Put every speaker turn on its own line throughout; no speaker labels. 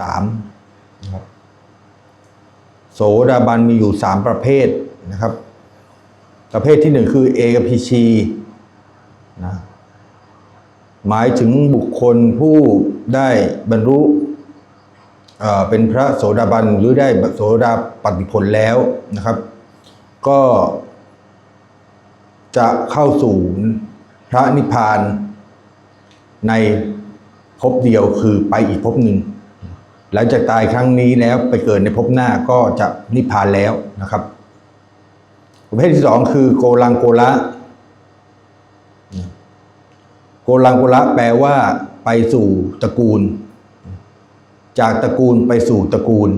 สามนะครับโสดาบันมีอยู่สามประเภทนะครับ ประเภทที่หนึ่งคือเอกพีชีนะหมายถึงบุคคลผู้ได้บรรลุเอ่อเป็นพระโสดาบันหรือได้โสดาปฏิผลแล้วนะครับ ก็จะเข้าสู่พระนิพพานในภพเดียวคือไปอีกภพหนึ่ง หลังจากตายครั้งนี้แล้วไปเกิดในภพหน้าก็จะนิพพานแล้วนะครับประเภทที่สองคือโกลังโกละ โกลังโกละแปลว่าไปสู่ตระกูล จากตระกูลไปสู่ตระกูล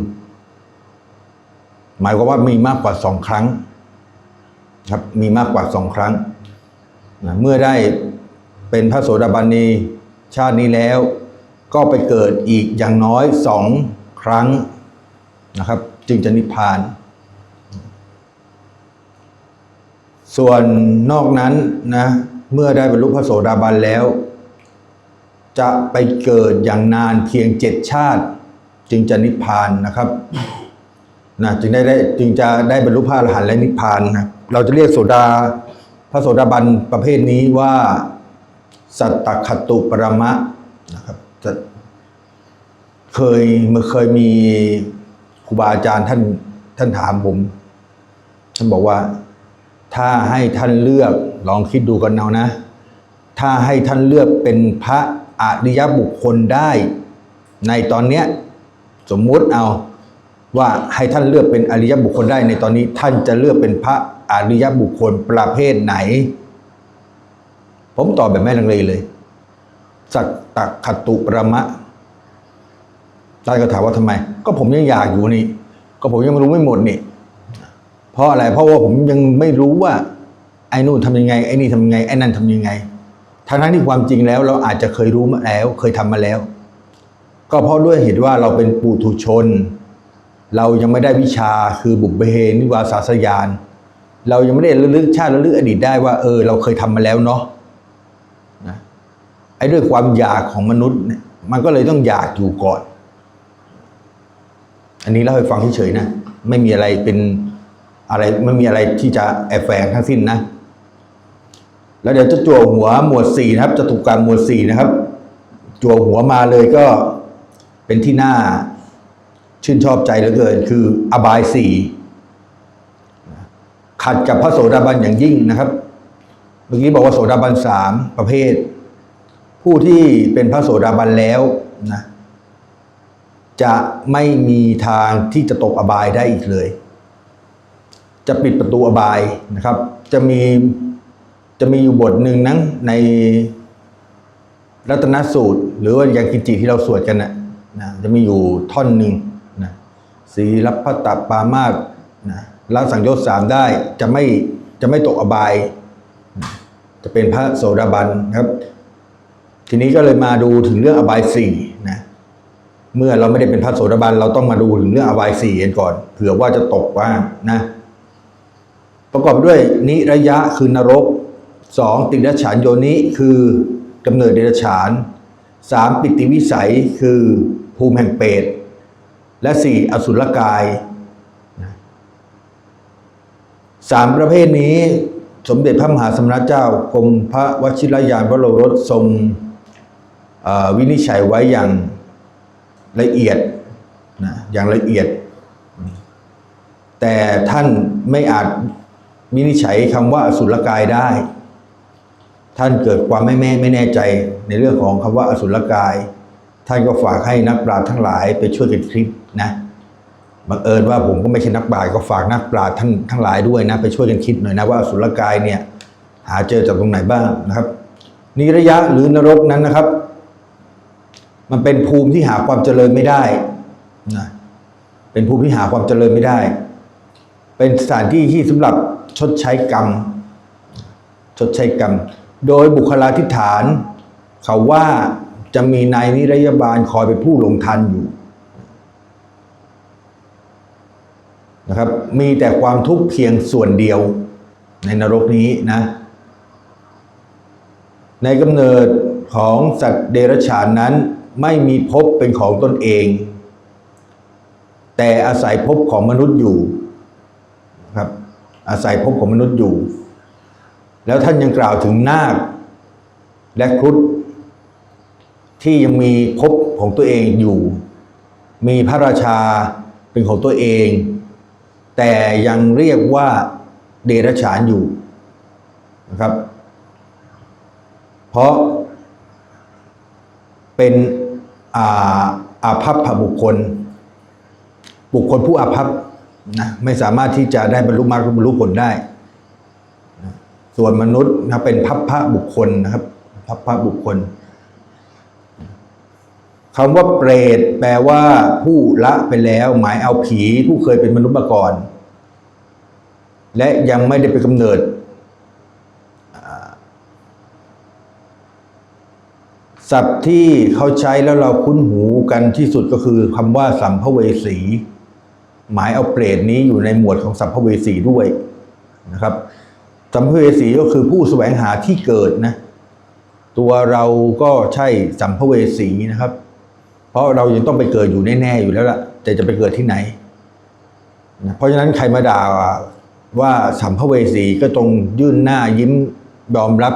หมายความว่ามีมากกว่าสองครั้งครับมีมากกว่าสองครั้งนะเมื่อได้เป็นพระโสดาบันในชาตินี้แล้ว ก็ไปเกิดอีกอย่างน้อยสองครั้งนะครับ จึงจะนิพพาน ส่วนนอกนั้นนะเมื่อได้บรรลุพระโสดาบันแล้ว จะไปเกิดอย่างนานเพียงเจ็ดชาติ จึงจะนิพพานนะครับนะจึงได้ได้จึงจะได้บรรลุพระอรหันต์และนิพพานนะเราจะเรียกโสดาพระโสดาบันประเภทนี้ว่า สัตตคตุปรมะนะครับ จะเคยเมื่อเคยมีครูบาอาจารย์ท่านท่านถามผม ท่านบอกว่า ถ้าให้ท่านเลือกลองคิดดูกันเอานะ ถ้าให้ท่านเลือกเป็นพระอริยบุคคลได้ ในตอนเนี้ยสมมุติเอาว่าให้ท่านเลือกเป็นอริยบุคคลได้ในตอนนี้ ท่านจะเลือกเป็นพระอริยบุคคลประเภทไหน ผมตอบแบบไม่ลังเลเลย สักตะขตุประมะท่านก็ถามว่าทำไม ก็ผมยังอยากอยู่นี่ ก็ผมยังรู้ไม่หมดนี่ เพราะอะไร เพราะว่าผมยังไม่รู้ว่า ไอ้นู่นทำยังไง ไอ้นี่ทำยังไง ไอ้นั่นทำยังไง ทั้งนั้นที่ความจริงแล้ว เราอาจจะเคยรู้มาแล้ว เคยทำมาแล้ว ก็เพราะด้วยเหตุว่าเราเป็นปุถุชน เรายังไม่ได้วิชาคือบุพเพนิวาสาสยาน เรายังไม่ได้ระลึกชาติระลึกอดีตได้ว่า เออ เราเคยทำมาแล้วเนาะ ด้วยความอยากของมนุษย์เนี่ยมันก็เลยต้องอยากอยู่ก่อน อันนี้เล่าให้ฟังเฉยๆนะ ไม่มีอะไรเป็นอะไรไม่มีอะไรที่จะแอบแฝงทั้งสิ้นนะ แล้วเดี๋ยวจะจั่วหัวหมวดสี่นะครับจะถูกการหมวดสี่นะครับ จั่วหัวมาเลยก็เป็นที่น่าชื่นชอบใจเหลือเกิน คืออบายสี่ขัดกับพระโสดาบันอย่างยิ่งนะครับ เมื่อกี้บอกว่าโสดาบันสามประเภท ผู้ที่เป็นพระโสดาบันแล้วนะจะไม่มีทางที่จะตกอบายได้อีกเลย จะปิดประตูอบายนะครับ จะมีจะมีอยู่บทหนึ่งนั้นในรัตนสูตร หรือว่ายังกินจิที่เราสวดกันนะนะจะมีอยู่ท่อนหนึ่งนะสีรับพระตับปามาสนะละสังโยชน์สามได้จะไม่จะไม่ตกอบายนะจะเป็นพระโสดาบันนะครับ ทีนี้ก็เลยมาดูถึงเรื่องอบายสี่นะเมื่อเราไม่ได้เป็นพระโสดาบันเราต้องมาดูถึงเรื่องอบายสี่กันก่อนเผื่อว่าจะตกว่านะ ประกอบด้วยนิระยะคือนรกสองติรฉานโยนิคือกำเนิดเดรัจฉานสามปิติวิสัยคือภูมิแห่งเปรตและสี่อสุรกายสามประเภทนี้สมเด็จพระมหาสมณเจ้ากรมพระวชิรยานวโรรสทรง วินิจฉัยไว้อย่างละเอียดนะอย่างละเอียด แต่ท่านไม่อาจวินิจฉัยคำว่าอสุรกายได้ ท่านเกิดความไม่แม่ไม่แน่ใจในเรื่องของคำว่าอสุรกาย ท่านก็ฝากให้นักปราชญ์ทั้งหลายไปช่วยกันคิดนะบังเอิญว่าผมก็ไม่ใช่นักปราชญ์ก็ฝากนักปราชญ์ท่านทั้งหลายด้วยนะไปช่วยกันคิดหน่อยนะว่าอสุรกายเนี่ยหาเจอจากตรงไหนบ้างนะครับนิระยะหรือนรกนั้นนะครับ มันเป็นภูมิที่หาความเจริญไม่ได้นะเป็นภูมิที่หาความเจริญไม่ได้ เป็นสถานที่ที่สำหรับชดใช้กรรม ชดใช้กรรม โดยบุคลาธิฐาน เขาว่าจะมีนายนิรยาบาลคอยเป็นผู้ลงทันอยู่นะครับ มีแต่ความทุกข์เพียงส่วนเดียวในนรกนี้นะ ในกำเนิดของสัตว์เดรัจฉานนั้น ไม่มีภพเป็นของตนเอง แต่อาศัยภพของมนุษย์อยู่ครับอาศัยภพของมนุษย์อยู่ แล้วท่านยังกล่าวถึงนาคและครุฑที่ยังมีภพของตัวเองอยู่ มีพระราชาเป็นของตัวเอง แต่ยังเรียกว่าเดรัจฉานอยู่นะครับ เพราะเป็น อาอาภัพบุคคล บุคคลผู้อาภัพนะไม่สามารถที่จะได้บรรลุมรรคบรรลุผลได้ ส่วนมนุษย์นะเป็นพัพพะบุคคลนะครับพัพพะบุคคลคำว่าเปรตแปลว่าผู้ละไปแล้ว หมายเอาผีผู้เคยเป็นมนุษย์มาก่อน และยังไม่ได้ไปกำเนิด ศัพท์ที่เขาใช้แล้วเราคุ้นหูกันที่สุดก็คือคำว่าสัมภเวสี หมายเอาเปรตนี้อยู่ในหมวดของสัมภเวสีด้วยนะครับ สัมภเวสีก็คือผู้แสวงหาที่เกิดนะ ตัวเราก็ใช่สัมภเวสีนะครับ เพราะเรายังต้องไปเกิดอยู่แน่ๆอยู่แล้วล่ะ แต่จะไปเกิดที่ไหนนะเพราะฉะนั้นใครมาด่าว่าสัมภเวสีก็ตรงยื่นหน้ายิ้มยอมรับ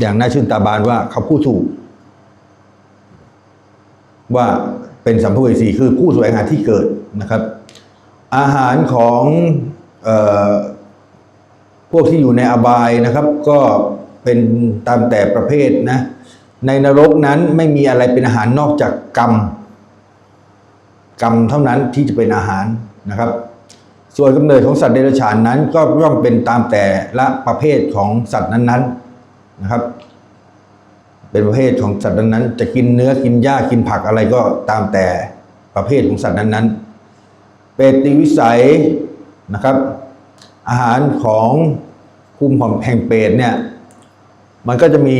อย่างน่าชื่นตาบานว่าเขาพูดถูก ว่าเป็นสัมภเวสีคือผู้แสวงหาที่เกิดนะครับ อาหารของออพวกที่อยู่ในอบายนะครับ ก็เป็นตามแต่ประเภทนะในนรกนั้นไม่มีอะไรเป็นอาหารนอกจากกรรม กรรมเท่านั้นที่จะเป็นอาหารนะครับ ส่วนกำเนิดของสัตว์เดรัจฉานนั้น ก็ย่อมเป็นตามแต่ละประเภทของสัตว์นั้นๆนะครับ เป็นประเภทของสัตว์นั้นๆ จะกินเนื้อกินหญ้ากินผักอะไรก็ตามแต่ประเภทของสัตว์นั้นๆ เปรติวิสัยนะครับ อาหารของภูมิของแห่งเปรตเนี่ยมันก็จะมี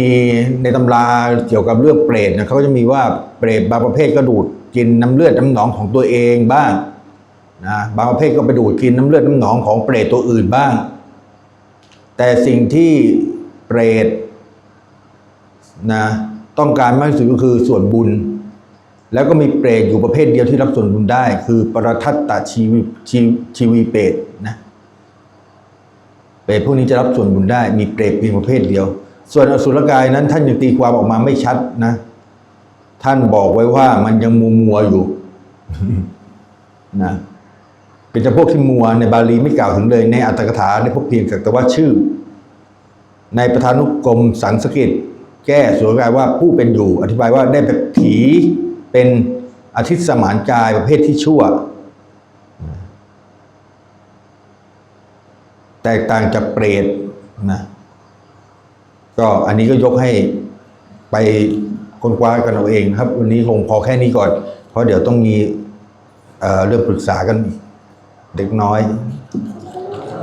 ในตำราเกี่ยวกับเรื่องเปรตนะเขาก็จะมีว่าเปรตบางประเภทก็ดูดกินน้ำเลือดน้ำหนองของตัวเองบ้างนะบางประเภทก็ไปดูดกินน้ำเลือดน้ำหนองของเปรตตัวอื่นบ้าง แต่สิ่งที่เปรต นะต้องการมากที่สุดก็คือส่วนบุญ แล้วก็มีเปรตอยู่ประเภทเดียวที่รับส่วนบุญได้ คือปรทัตตชีวิชีชีวีเปรตนะเปรตพวกนี้จะรับส่วนบุญได้ มีเปรตเพียงประเภทเดียว ส่วนอสุรกายนั้นท่านยังตีความออกมาไม่ชัดนะ ท่านบอกไว้ว่ามันยังมัวมัวๆอยู่นะเป็นจำพวกที่มัวในบาลีไม่กล่าวถึงเลย ในอัตถกถาได้พบเพียงแต่ว่าชื่อ ในประธานุกรมสังสกิต แก้สวนกายว่าผู้เป็นอยู่ อธิบายว่าได้แบบผีเป็นอาทิตย์สมานกายประเภทที่ชั่ว แตกต่างจากเปรตนะก็อันนี้ก็ยกให้ไปค้นคว้ากันเอาเองนะครับ วันนี้คงพอแค่นี้ก่อน เพราะเดี๋ยวต้องมีเเรื่องปรึกษากันเด็กน้อย